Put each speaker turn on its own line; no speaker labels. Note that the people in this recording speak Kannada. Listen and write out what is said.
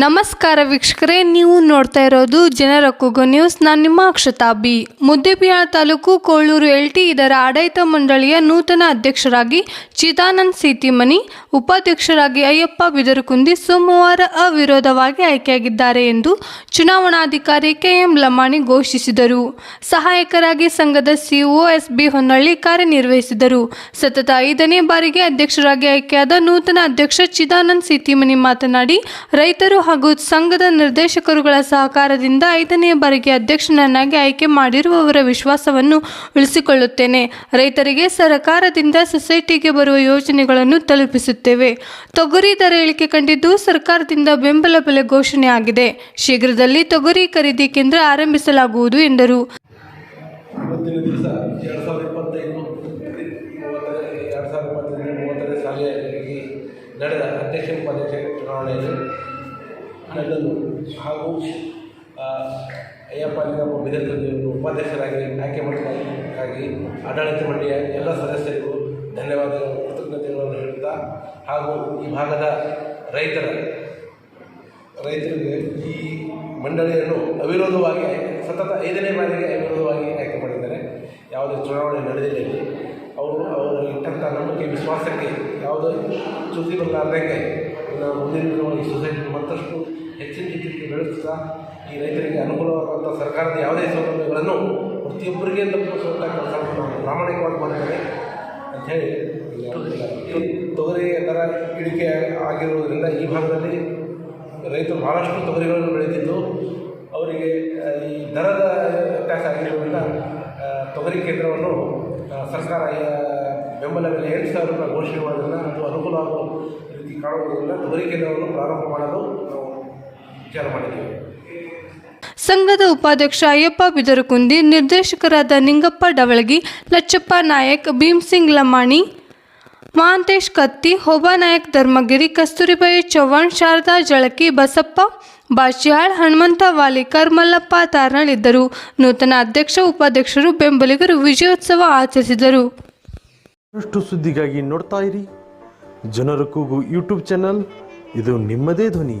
ನಮಸ್ಕಾರ ವೀಕ್ಷಕರೇ, ನೀವು ನೋಡ್ತಾ ಇರೋದು ಜನರ ಕೂಗು ನ್ಯೂಸ್. ನಾನು ನಿಮ್ಮ ಅಕ್ಷತಾ ಬಿ ಮುದ್ದೇಬಿಹಾಳ ತಾಲೂಕು ಕೋಳೂರು ಎಲ್ಟಿ ಇದರ ಆಡಳಿತ ಮಂಡಳಿಯ ನೂತನ ಅಧ್ಯಕ್ಷರಾಗಿ ಚಿದಾನಂದ್ ಸೀತಿಮನಿ ಉಪಾಧ್ಯಕ್ಷರಾಗಿ ಅಯ್ಯಪ್ಪ ಬಿದರಕುಂದಿ ಸೋಮವಾರ ಅವಿರೋಧವಾಗಿ ಆಯ್ಕೆಯಾಗಿದ್ದಾರೆ ಎಂದು ಚುನಾವಣಾಧಿಕಾರಿ ಕೆಎಂ ಲಮಾಣಿ ಘೋಷಿಸಿದರು. ಸಹಾಯಕರಾಗಿ ಸಂಘದ ಸಿಒ ಎಸ್ ಬಿ ಹೊನ್ನಳ್ಳಿ ಕಾರ್ಯನಿರ್ವಹಿಸಿದರು. ಸತತ ಐದನೇ ಬಾರಿಗೆ ಅಧ್ಯಕ್ಷರಾಗಿ ಆಯ್ಕೆಯಾದ ನೂತನ ಅಧ್ಯಕ್ಷ ಚಿದಾನಂದ್ ಸೀತಿಮನಿ ಮಾತನಾಡಿ, ರೈತರು ಹಾಗೂ ಸಂಘದ ನಿರ್ದೇಶಕರುಗಳ ಸಹಕಾರದಿಂದ ಐದನೇ ಬಾರಿಗೆ ಅಧ್ಯಕ್ಷನನ್ನಾಗಿ ಆಯ್ಕೆ ಮಾಡಿರುವವರ ವಿಶ್ವಾಸವನ್ನು ಉಳಿಸಿಕೊಳ್ಳುತ್ತೇನೆ. ರೈತರಿಗೆ ಸರ್ಕಾರದಿಂದ ಸೊಸೈಟಿಗೆ ಬರುವ ಯೋಜನೆಗಳನ್ನು ತಲುಪಿಸುತ್ತೇವೆ. ತೊಗರಿ ದರ ಇಳಿಕೆ ಕಂಡಿದ್ದು ಸರ್ಕಾರದಿಂದ ಬೆಂಬಲ ಬೆಲೆ ಘೋಷಣೆಯಾಗಿದೆ ಶೀಘ್ರದಲ್ಲಿ ತೊಗರಿ ಖರೀದಿ ಕೇಂದ್ರ ಆರಂಭಿಸಲಾಗುವುದು ಎಂದರು.
ನಡೆದ ಅಧ್ಯಕ್ಷ ಉಪಾಧ್ಯಕ್ಷ ಚುನಾವಣೆಯಲ್ಲಿ ನನ್ನನ್ನು ಹಾಗೂ ಅಯ್ಯಪ್ಪ ಲಿಂಗಪ್ಪ ಬಿದರ್ಕಂದಿಯನ್ನು ಉಪಾಧ್ಯಕ್ಷರಾಗಿ ಆಯ್ಕೆ ಮಾಡಿದ್ದಕ್ಕಾಗಿ ಆಡಳಿತ ಮಂಡಳಿಯ ಎಲ್ಲ ಸದಸ್ಯರಿಗೂ ಧನ್ಯವಾದಗಳು ಕೃತಜ್ಞತೆಗಳನ್ನು ಹೇಳುತ್ತಾ, ಹಾಗೂ ಈ ಭಾಗದ ರೈತರ, ರೈತರಿಗೆ ಈ ಮಂಡಳಿಯನ್ನು ಅವಿರೋಧವಾಗಿ ಸತತ ಐದನೇ ಬಾರಿಗೆ ಅವಿರೋಧವಾಗಿ ಆಯ್ಕೆ ಮಾಡಿದ್ದಾರೆ. ಯಾವುದೇ ಚುನಾವಣೆ ನಡೆದಿಲ್ಲ ಅವರು ಅವರು ಇಟ್ಟಂಥ ನಂಬಿಕೆ, ವಿಶ್ವಾಸಕ್ಕೆ ಯಾವುದೇ ಚುತಿ ಬರಲಾರ್ದಂಗೆ ಮುಂದಿನ ಈ ಸೊಸೈಟಿ ಮತ್ತಷ್ಟು ಹೆಚ್ಚಿನ ರೀತಿಯಲ್ಲಿ ಬೆಳೆಸ್ತಾ ಈ ರೈತರಿಗೆ ಅನುಕೂಲವಾಗುವಂಥ ಸರ್ಕಾರದ ಯಾವುದೇ ಸೌಲಭ್ಯಗಳನ್ನು ಪ್ರತಿಯೊಬ್ಬರಿಗೆ ತಲುಪಿಸುವಂಥ ಕೆಲಸವನ್ನು ನಾವು ಪ್ರಾಮಾಣಿಕವಾಗಿ ಮಾಡಿದ್ದೇವೆ ಅಂಥೇಳಿ ತೊಗರಿ ದರ ಇಳಿಕೆ ಆಗಿರುವುದರಿಂದ ಈ ಭಾಗದಲ್ಲಿ ರೈತರು ಭಾಳಷ್ಟು ತೊಗರಿಗಳನ್ನು ಬೆಳೆದಿದ್ದು ಅವರಿಗೆ ಈ ದರದ ವ್ಯತ್ಯಾಸ ಆಗಿರುವುದರಿಂದ ತೊಗರಿ ಕೇಂದ್ರವನ್ನು ಸರ್ಕಾರ ಬೆಂಬಲ ಬೆಲೆ ಎಂಟು ಸಾವಿರ ರೂಪಾಯಿ ಘೋಷಣೆ ಮಾಡೋದನ್ನು ಅದು ಅನುಕೂಲ ಆಗುವ ರೀತಿ ಕಾಣುವುದರಿಂದ ತೊಗರಿ ಕೇಂದ್ರವನ್ನು ಪ್ರಾರಂಭ ಮಾಡಲು ನಾವು ವಿಚಾರ ಮಾಡಿದ್ದೀವಿ.
ಸಂಘದ ಉಪಾಧ್ಯಕ್ಷ ಅಯ್ಯಪ್ಪ ಬಿದರಕುಂದಿ ನಿರ್ದೇಶಕರಾದ ನಿಂಗಪ್ಪ ಡವಳಗಿ ಲಚ್ಚಪ್ಪ ನಾಯಕ್ ಭೀಮ್ಸಿಂಗ್ ಲಮಾಣಿ ಮಹಾಂತೇಶ್ ಕತ್ತಿ ಹೋಬಾನಾಯಕ್ ಧರ್ಮಗಿರಿ ಕಸ್ತೂರಿಬಾಯಿ ಚವ್ಹಾಣ್ ಶಾರದಾ ಜಳಕಿ ಬಸಪ್ಪ ಬಾಚಿಹಾಳ್ ಹನುಮಂತ ವಾಲಿಕರ್ ಮಲ್ಲಪ್ಪ ತಾರ್ನಾಳ್ ಇದ್ದರು. ನೂತನ ಅಧ್ಯಕ್ಷ ಉಪಾಧ್ಯಕ್ಷರು ಬೆಂಬಲಿಗರು ವಿಜಯೋತ್ಸವ ಆಚರಿಸಿದರು.
ಸುದ್ದಿಗಾಗಿ ನೋಡ್ತಾ ಇರಿ. ಜನರ ಕೂಗು ಯೂಟ್ಯೂಬ್ ಚಾನಲ್. ಇದು ನಿಮ್ಮದೇ ಧ್ವನಿ.